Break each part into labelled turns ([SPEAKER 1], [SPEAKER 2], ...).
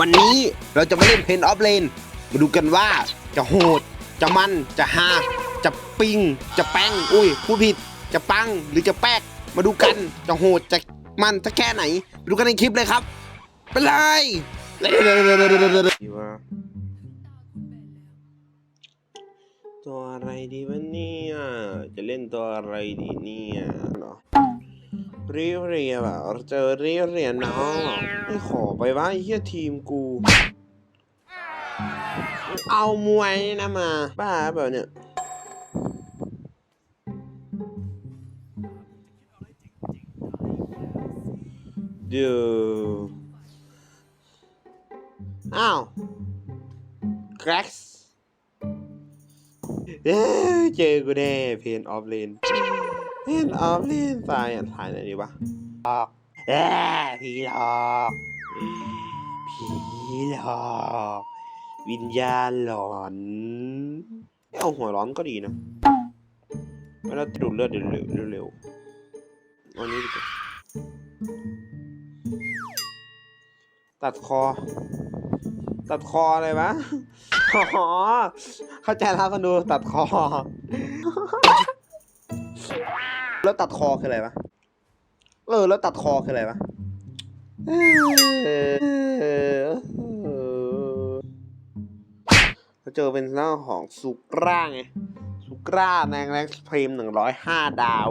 [SPEAKER 1] วันนี้เราจะมาเล่นเพนออฟเลนมาดูกันว่าจะโหด จะมัน จะฮา จะปิง จะแป้ง อุ้ยพูดผิด จะปังหรือจะแป๊ก มาดูกัน จะโหด จะมันจะแค่ไหนไปดูกันในคลิปเลยครับ ไปเลยดีวะตัวอะไรดีวะเนี่ย จะเล่นตัวอะไรดีเนี่ยเหรอ เรียเรียแบบเจอเรียเรียน้องเหรอไม่ขอไปว่าเฮียทีมกู เอามวยนะมา บ้าแบบเนี่ยเดี๋ยวอ้าวแกร็กซ์เอ้ยเจอกูแน่เพนออฟเลน เพนออฟเลนตายอะถ่ายไหนดีวะหลอกเอ้ยผีหลอกผีหลอกวิญญาณหลอนเอาหัวร้อนก็ดีนะเวลาดูดเลือดเร็วๆเร็วๆเอานี้ดีกว่าตัดคอ ตัดคออะไรวะ อ๋อ เข้าใจแล้วคนดูตัดคอ แล้วตัดคอคืออะไรวะเออ แล้วตัดคอคืออะไรวะเราเจอเป็นหน้าของสุกร่าไงสุกร่าในแร็กพรีมหนึ่งร้อยห้าดาว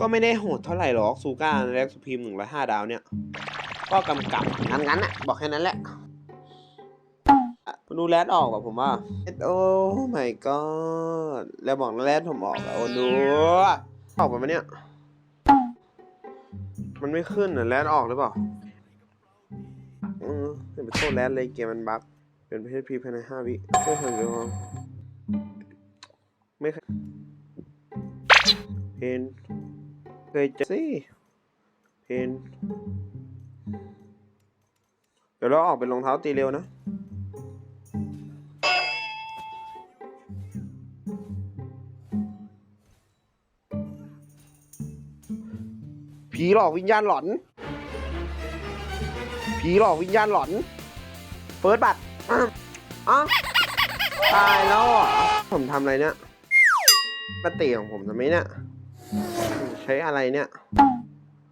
[SPEAKER 1] ก็ไม่ได้โหดเท่าไหร่หรอกสุก้าในแร็กพรีมหนึ่งร้อยห้าดาวเนี่ย ก็กำกับงั้นๆอะบอกแค่นั้นแหละดูแรดออกป่ะผมว่าโอ้ my god แล้วบอกแรดผมออกแล้วดู ออกไปไหมเนี่ย มันไม่ขึ้นอะแรดออกหรือเปล่าอืออย่าไปโทษแรดเลยเกมมันบั๊กเป็นประเภทพีภายในห้าวิไม่เคยเลยครับไม่เคยเพนเคยเจอสิเพนเดี๋ยวเราออกเป็นรองเท้าตีเร็วนะ ผีหลอกวิญญาณหลอน ผีหลอกวิญญาณหลอนเปิดบัตรอ้าวอ้าตายแล้วอะผมทำอะไรเนี่ยปฏิของผมทำไมเนี่ย ใช้อะไรเนี่ย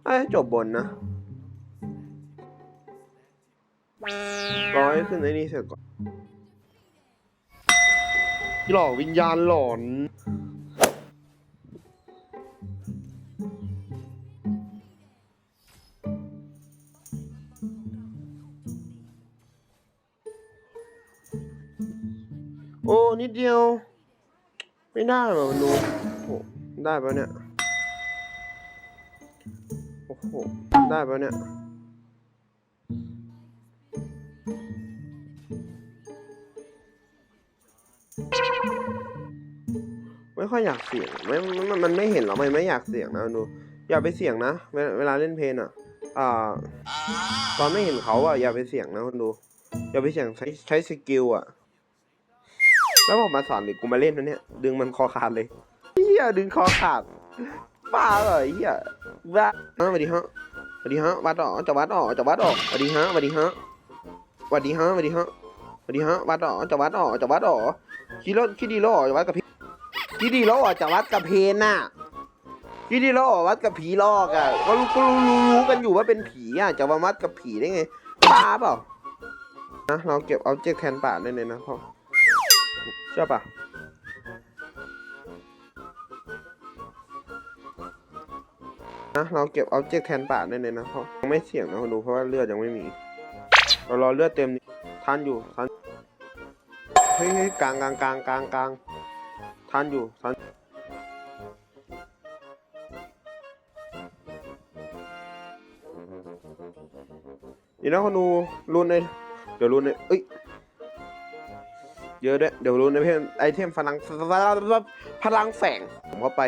[SPEAKER 1] เอ้ยจบบนนะรอให้ขึ้นไอ้นี่เสร็จก่อนผีหลอกวิญญาณหลอน โอ้ นิดเดียว ไม่ได้หรอมันดูโอ้ได้ปะเนี่ย โอ้โห ได้ปะเนี่ย ไม่ค่อยอยากเสี่ยงไม่มันมันไม่เห็นหรอกมันไม่อยากเสี่ยงนะดูอย่าไปเสี่ยงนะ เวลาเล่นเพลงอะ อ่า ตอนไม่เห็นเขาอะ อย่าไปเสี่ยงนะคุณดู อย่าไปเสี่ยงใช้ใช้สกิลอะ แล้วผมมาสอนหรือกูมาเล่นนะเนี่ย ดึงมันคอขาดเลยเฮียดึงคอขาดบ้าเหรอเฮียบ้าสวัสดีฮะสวัสดีฮะวัดอ๋อจะวัดอ๋อจะวัดอ๋อสวัสดีฮะสวัสดีฮะสวัสดีฮะสวัสดีฮะสวัสดีฮะวัดออจะวัดอ๋อจะวัดอ๋อคิดรถคิดดีโลออกจะวัดกับพี่คิดดีโลออกจะวัดกับเพนน่ะคิดดีโลออวัดกับผีลอกอะก็รู้ก็รู้รู้กันอยู่ว่าเป็นผีอะจะมาวัดกับผีได้ไงบ้าเปล่านะเราเก็บเอาเจ็กแทนป่าได้เลยนะพ่อ ใช่ปะนะเราเก็บเอาเจ็กแทนป่าได้เลยนะเพราะยังไม่เสี่ยงนะคนดูเพราะว่าเลือดยังไม่มี เรารอเลือดเต็มทันอยู่ทันเฮ้ยเฮ้ยกลางกลางกลางกลางกลางทันอยู่ทันนี่นะคนดูรุนเลยเดี๋ยวรุนเลยเอ้ย เยอะด้วย เดี๋ยวรู้นะเพื่อนไอเทมพลังพลังแฝงผมก็ไป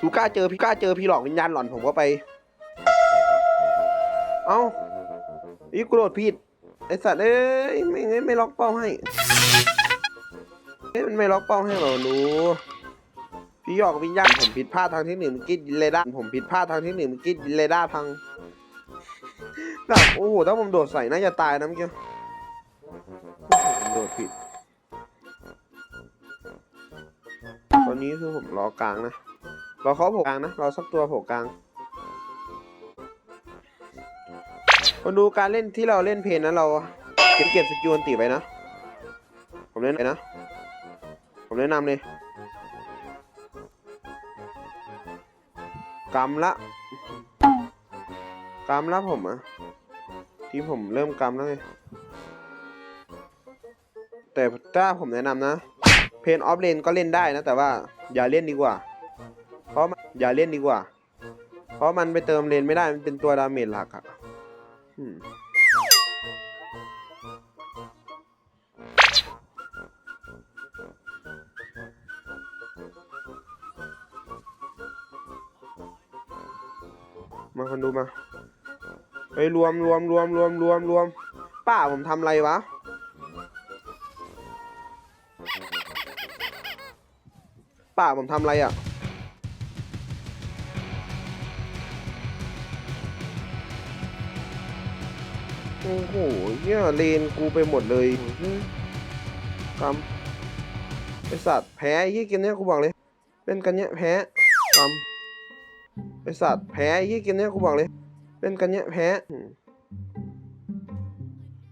[SPEAKER 1] ซูก้าเจอพี่ก้าเจอพี่หลอกวิญญาณหลอนผมก็ไป เอ้าอีกโกรธผิดไอสัตว์เอ้ยไม่ไม่ไม่ล็อกเป้าให้เอ้ยมันไม่ล็อกเป้าให้เหรอหนูพี่หยอกวิญญาณผมผิดพลาดทางเทคนิคเมื่อกี้เรดาร์ผมผิดพลาดทางเทคนิคเมื่อกี้เรดาร์พังแบบโอ้โหถ้าผมโดดใส่น่าจะตายนะเมื่อกี้ ผมโดดผิด ตอนนี้คือผมรอกลางนะรอเขาโผล่กลางนะรอสักตัวโผล่กลางมาดูการเล่นที่เราเล่นเพลงนะเราเก็บเก็บสกิลอันติไปนะ ผมเล่นไปนะ ผมแนะนำเลยกำละกำละผมอะที่ผมเริ่มกำแล้วไง ถ้าผมแนะนำนะ เพนออฟเลนก็เล่นได้นะ แต่ว่าอย่าเล่นดีกว่า เพราะอย่าเล่นดีกว่า เพราะมันไปเติมเลนไม่ได้มันเป็นตัวดาเมจหลักอะอืมมาคนดูมาไปรวมรวมรวมรวมรวมรวมป้าผมทำอะไรวะ ป้าผมทำอะไรอะ โอ้โหเหี้ยเลนกูไปหมดเลยกำไอสัตว์แพ้ไอ้เหี้ยเกมเนี้ยกูบอกเลย เป็นกันเนี้ยแพ้กำไอสัตว์แพ้ไอ้เหี้ยเกมเนี้ยกูบอกเลย เป็นกันเนี้ยแพ้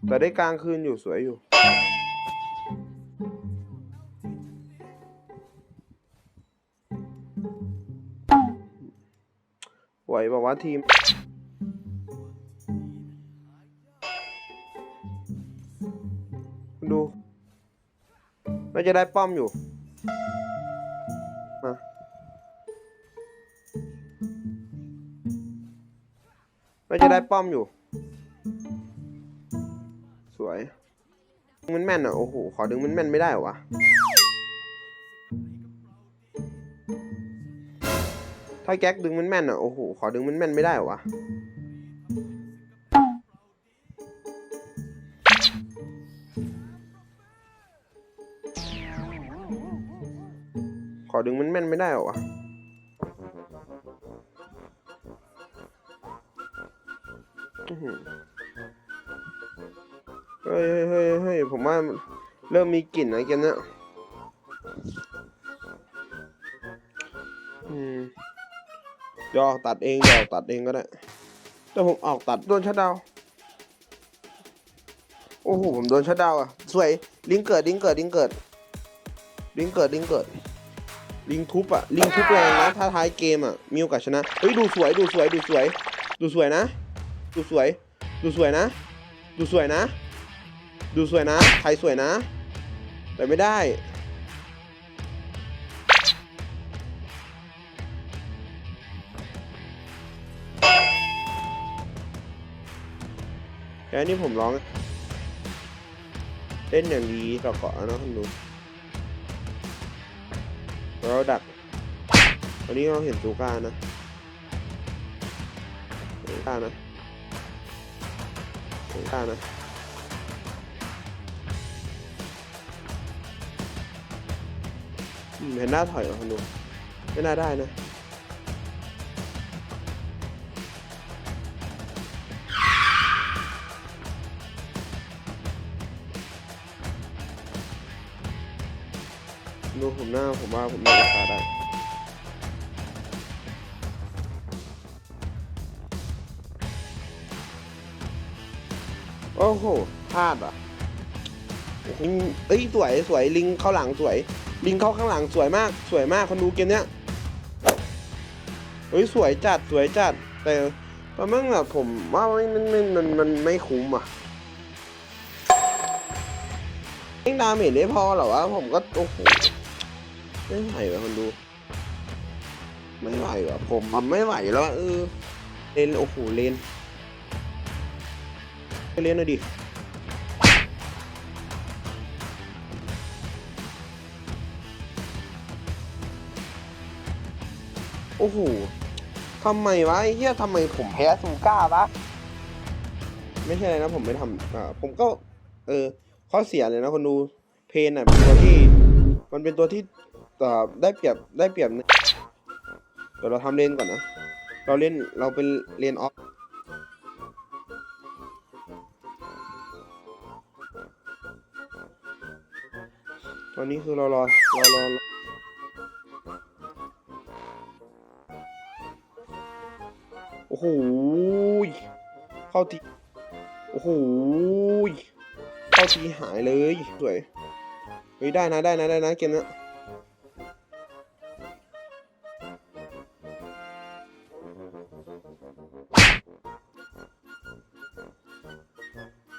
[SPEAKER 1] แต่ได้กลางคืนอยู่สวยอยู่ ไหวบอกว่าทีมดูน่าจะได้ป้อมอยู่ มา น่าจะได้ป้อมอยู่ สวยดึงมันแม่นอะ โอ้โห ขอดึงมันแม่นไม่ได้เหรอวะ ถ้าแก๊กดึงมันแม่นอะ โอ้โห ขอดึงมันแม่นไม่ได้เหรอวะขอดึงมันแม่นไม่ได้เหรอวะ เฮ้ยเฮ้ยเฮ้ยผมว่าเริ่มมีกลิ่นนะเกมเนี้ยอืม ยออกตัดเองยออกตัดเองก็ได้แต่ผมออกตัดโดนชัดดาวโอ้โหผมโดนชัดดาวอะสวยลิงเกิดลิงเกิดลิงเกิดลิงเกิดลิงเกิดลิงทุบอะลิงทุบแรงนะถ้าท้ายเกมอะมีโอกาสชนะเฮ้ยดูสวยดูสวยดูสวย ดูสวยนะ ดูสวย ดูสวยนะ ดูสวยนะ ดูสวยนะใครสวยนะ แต่ไม่ได้ แค่นี้ผมร้องเล่นอย่างดีต่อเกาะนะคุณดูเราดักวันนี้เราเห็นซูก้านะซูก้านะซูก้านะเห็นหน้าถอยเหรอคุณดูไม่น่าได้นะ ดูผมหน้าผมว่าผมน่าจะฆ่าได้โอ้โหพลาดอะโอ้โหเอ้ยสวยสวยลิงเข้าหลังสวย ลิงเข้าข้างหลังสวยมาก สวยมากคนดูเกมเนี้ยเฮ้ยสวยจัดสวยจัด แต่แต่มั่งอะผมว่ามันมันมันมันไม่คุ้มอะเองดาเมจไม่พอเหรอวะผมก็โอ้โห ไม่ไหวว่ะคนดู ไม่ไหวว่ะผมมันไม่ไหวแล้วเออเลนโอ้โหเลนเลนหน่อยดิโอ้โห ทำไมวะไอ้เหี้ยทำไมผมแพ้ซูก้าวะ ไม่ใช่เลยนะผมไม่ทำอ่า ผมก็ เออ ข้อเสียเลยนะคนดู เพนอะเป็นตัวที่ มันเป็นตัวที่ แต่ได้เปรียบได้เปรียบเดี๋ยวเราทำเลนก่อนนะ เราเล่นเราเป็นเลนออฟตอนนี้คือเรารอเรารอโอ้โหเข้าทีโอ้โหเข้าทีหายเลยสวยเฮ้ยได้นะได้นะได้นะเกมนี้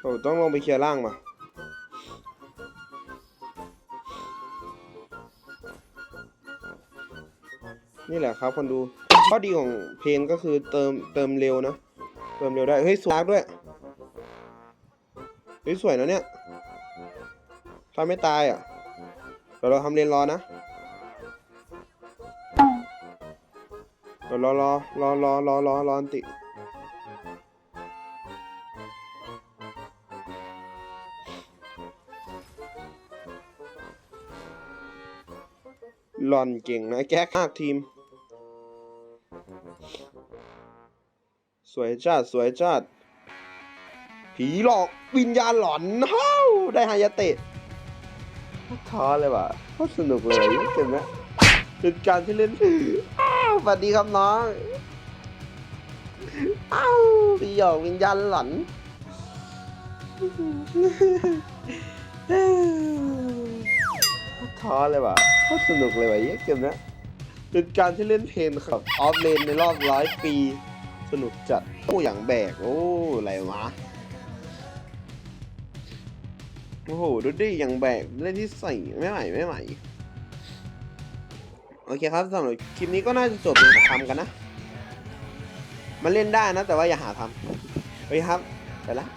[SPEAKER 1] โอ้ต้องลงไปเคลียร์ล่างมานี่แหละครับคนดูข้อดีของเพลงก็คือเติมเติมเร็วนะเติมเร็วได้เฮ้ยสวยด้วยเฮ้ยสวยนะเนี่ยถ้าไม่ตายอะเดี๋ยวเราทำเลนรอนะเดี๋ยวรอรอรอรอรอรอรออันติ หลอนเก่งนะแก๊กมากทีม สวยจัดสวยจัดผีหลอกวิญญาณหลอนเฮ้าได้ฮายาเตะท้อเลยว่ะโคตรสนุกเลยเกมเนี้ยเป็นการที่เล่นอ้าวสวัสดีครับน้องอ้าวผีหลอกวิญญาณหลอนท้อเลยว่ะ ตรสนุกเลยว่ะเหี้เกมนี้เป็นการที่เล่นเพลงครับออฟเลนในรอบร้อยปี สนุกจัดโอ้อย่างแบก โอ้อะไรวะโอ้โหดูดิอย่างแบกเล่นที่ใส่ไม่ไหวไม่ไหวโอเคครับสำหรับคลิปนี้ก็น่าจะจบเลยทำกันนะมาเล่นได้นะ แต่ว่าอย่าหาทำโอเคครับ ไปละ